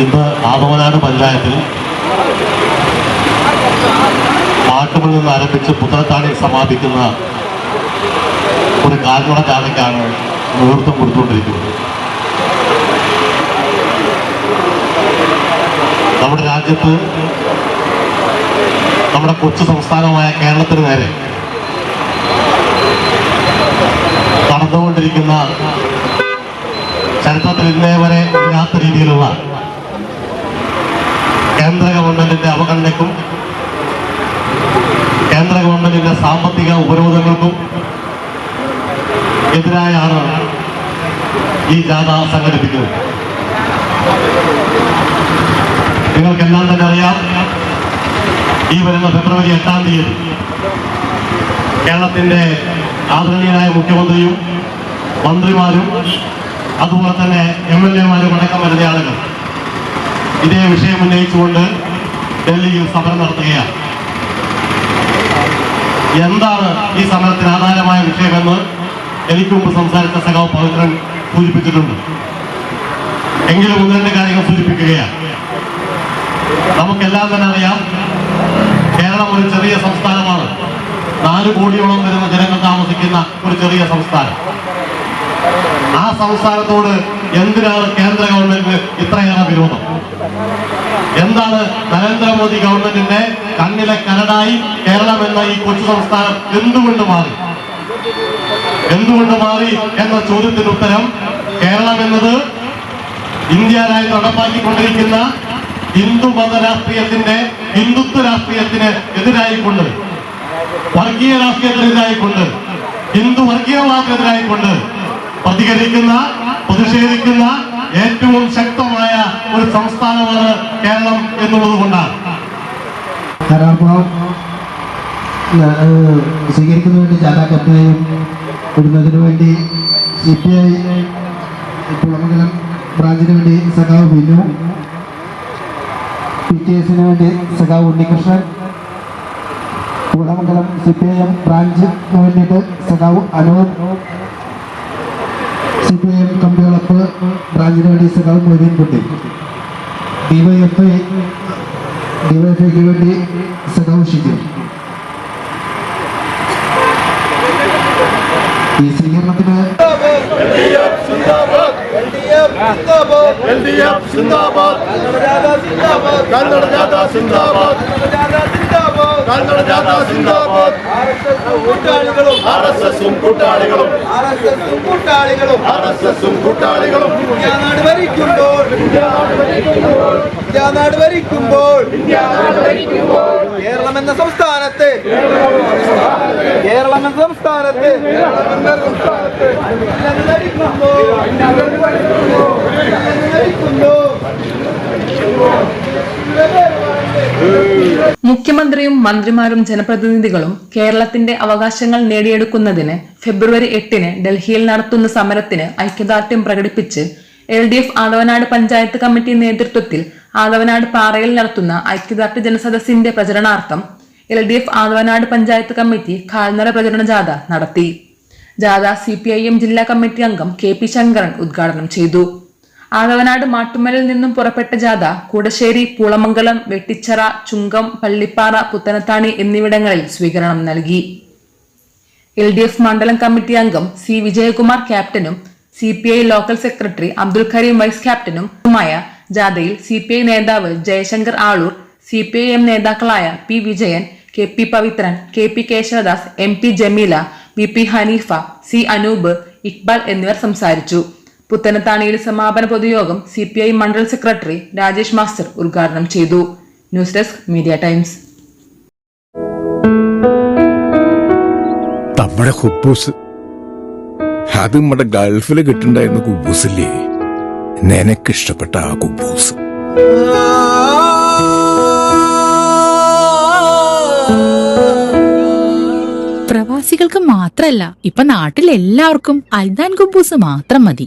ഇന്ന് ആദവനാട് പഞ്ചായത്തിൽ മാട്ടുമിൽ നിന്ന് ആരംഭിച്ച് പുത്രത്താണി സമാപിക്കുന്ന ഒരു കാൽനട ജാഥയ്ക്കാണ് നേതൃത്വം കൊടുത്തുകൊണ്ടിരിക്കുന്നത്. നമ്മുടെ രാജ്യത്ത് നമ്മുടെ കൊച്ചു സംസ്ഥാനമായ കേരളത്തിന് നേരെ നടന്നുകൊണ്ടിരിക്കുന്ന ചരിത്രത്തിൽ ഇന്നേ വരെ ഇല്ലാത്ത രീതിയിലുള്ള കേന്ദ്ര ഗവൺമെന്റിന്റെ അവഗണനയ്ക്കും കേന്ദ്ര ഗവൺമെന്റിന്റെ സാമ്പത്തിക ഉപരോധങ്ങൾക്കും എതിരായാണ് ഈ ജാഥ സംഘടിപ്പിക്കുന്നത്. നിങ്ങൾക്കെല്ലാം തന്നെ അറിയാം ഈ വരുന്ന ഫെബ്രുവരി എട്ടാം തീയതി കേരളത്തിന്റെ ആദരണീയനായ മുഖ്യമന്ത്രിയും മന്ത്രിമാരും അതുപോലെ തന്നെ എം എൽ എമാരും അടക്കം വരുന്ന ആളുകൾ ഇതേ വിഷയം ഉന്നയിച്ചുകൊണ്ട് ഡൽഹിയിൽ സമരം നടത്തുകയാണ്. എന്താണ് ഈ സമരത്തിന് ആധാരമായ വിഷയമെന്ന് എനിക്ക് മുമ്പ് സംസാരിച്ച സഖാവ് പവിത്രൻ സൂചിപ്പിച്ചിട്ടുണ്ട്. എങ്കിലും ഒന്ന് രണ്ട് കാര്യങ്ങൾ സൂചിപ്പിക്കുകയാണ്. നമുക്കെല്ലാം തന്നെ അറിയാം കേരളം ഒരു ചെറിയ സംസ്ഥാനമാണ്. നാല് കോടിയോളം വരുന്ന ജനങ്ങൾ താമസിക്കുന്ന ഒരു ചെറിയ സംസ്ഥാനം. ആ സംസ്ഥാനത്തോട് എന്തിനാണ് കേന്ദ്ര ഗവൺമെന്റിന് ഇത്രയേറെ വിരോധം? എന്താണ് നരേന്ദ്രമോദി ഗവൺമെന്റിന്റെ കണ്ണിലെ കരടായി കേരളം എന്ന ഈ കൊച്ചു സംസ്ഥാനം എന്തുകൊണ്ട് മാറി? എന്തുകൊണ്ട് മാറി എന്ന ചോദ്യത്തിന് ഉത്തരം കേരളം എന്നത് ഇന്ത്യ രാജ്യം നടപ്പാക്കിക്കൊണ്ടിരിക്കുന്ന ഹിന്ദു മത രാഷ്ട്രീയത്തിന്റെ ഹിന്ദുത്വ രാഷ്ട്രീയത്തിന് എതിരായിക്കൊണ്ട് വർഗീയ രാഷ്ട്രീയത്തിനെതിരായിക്കൊണ്ട് ഹിന്ദു വർഗീയവാദത്തിനെതിരായിക്കൊണ്ട് പ്രതികരിക്കുന്ന പ്രതിഷേധിക്കുന്ന ഏറ്റവും ശക്തമായ ഒരു സംസ്ഥാനമാണ് കേരളം എന്നുള്ളത് കൊണ്ടാണ്. സ്വീകരിക്കുന്ന വേണ്ടി ജാഥാ കത്തിനെയും ഇടുന്നതിന് വേണ്ടി സി പി ഐ കുളമംഗലം ബ്രാഞ്ചിന് വേണ്ടി സഖാവ് ബിനു പി ടി എസിന് വേണ്ടി സഖാവ് Unnikrishnan Kulamangalam C P I M ബ്രാഞ്ചിന് വേണ്ടിയിട്ട് സഖാവ് Anoop C P I M കമ്പിളപ്പ് ബ്രാഞ്ചിന് വേണ്ടി സഖാവ് മൊയ്തീൻ കുട്ടി. ഡിവൈഎഫ്ഐ ഡിവൈഎഫ്ഐക്ക് വേണ്ടി സഖാവ് ഷിജു ഈ സ്വീകരണത്തിന് സിന്ദാബാദ്. കൂട്ടാളികളും ആർ എസ് എസും കൂട്ടാളികളും ആർ എസ് എസും കൂട്ടാളികളും ആർ എസ് എസും കൂട്ടാളികളും ഇന്ത്യാനാട് ഭരിക്കുമ്പോൾ ഇന്ത്യാനാട് ഭരിക്കുമ്പോൾ കേരളം എന്ന സംസ്ഥാനത്ത് കേരളം എന്ന സംസ്ഥാനത്ത് ഭരിക്കുമ്പോൾ മുഖ്യമന്ത്രിയും മന്ത്രിമാരും ജനപ്രതിനിധികളും കേരളത്തിന്റെ അവകാശങ്ങൾ നേടിയെടുക്കുന്നതിന് ഫെബ്രുവരി എട്ടിന് ഡൽഹിയിൽ നടത്തുന്ന സമരത്തിന് ഐക്യദാർഢ്യം പ്രകടിപ്പിച്ച് L D F Athavanad panchayat committee നേതൃത്വത്തിൽ ആദവനാട് പാറയിൽ നടത്തുന്ന ഐക്യദാർഢ്യ ജനസദസ്സിന്റെ പ്രചരണാർത്ഥം L D F Athavanad panchayat committee കാൽനട പ്രചരണ ജാഥ നടത്തി. ജാഥ സി പി ഐ എം ജില്ലാ കമ്മിറ്റി അംഗം കെ പി ശങ്കരൻ ഉദ്ഘാടനം ചെയ്തു. ആദവനാട് മാട്ടുമലിൽ നിന്നും പുറപ്പെട്ട ജാഥ കൂടശ്ശേരി പൂളമംഗലം വെട്ടിച്ചറ ചുങ്കം പള്ളിപ്പാറ പുത്തനത്താണി എന്നിവിടങ്ങളിൽ സ്വീകരണം നൽകി. എൽ ഡി എഫ് മണ്ഡലം കമ്മിറ്റി അംഗം സി വിജയകുമാർ ക്യാപ്റ്റനും C P I local secretary Abdul Kareem vice ക്യാപ്റ്റനുമായ ജാഥയിൽ സി പി ഐ നേതാവ് Jayasankar Aloor C P I M നേതാക്കളായ P Vijayan K P Pavithran K P Kesavadas M P Jameela V P Haneefa C Anoop Iqbal എന്നിവർ സംസാരിച്ചു. പുത്തനത്താണിയിൽ സമാപന പൊതുയോഗം C P I മണ്ഡൽ secretary Rajesh master ഉദ്ഘാടനം ചെയ്തു. News desk media Times. നമ്മുടെ കുബൂസ് അത് നമ്മുടെ ഗൾഫിൽ കിട്ടുണ്ടായിരുന്ന കുബൂസില്ലേ? നിനക്കിഷ്ടപ്പെട്ട ആ കുബൂസ്. പ്രവാസികൾക്ക് മാത്രല്ല ഇപ്പൊ നാട്ടിൽ എല്ലാവർക്കും അൽദാൻ കുബൂസ് മാത്രം മതി.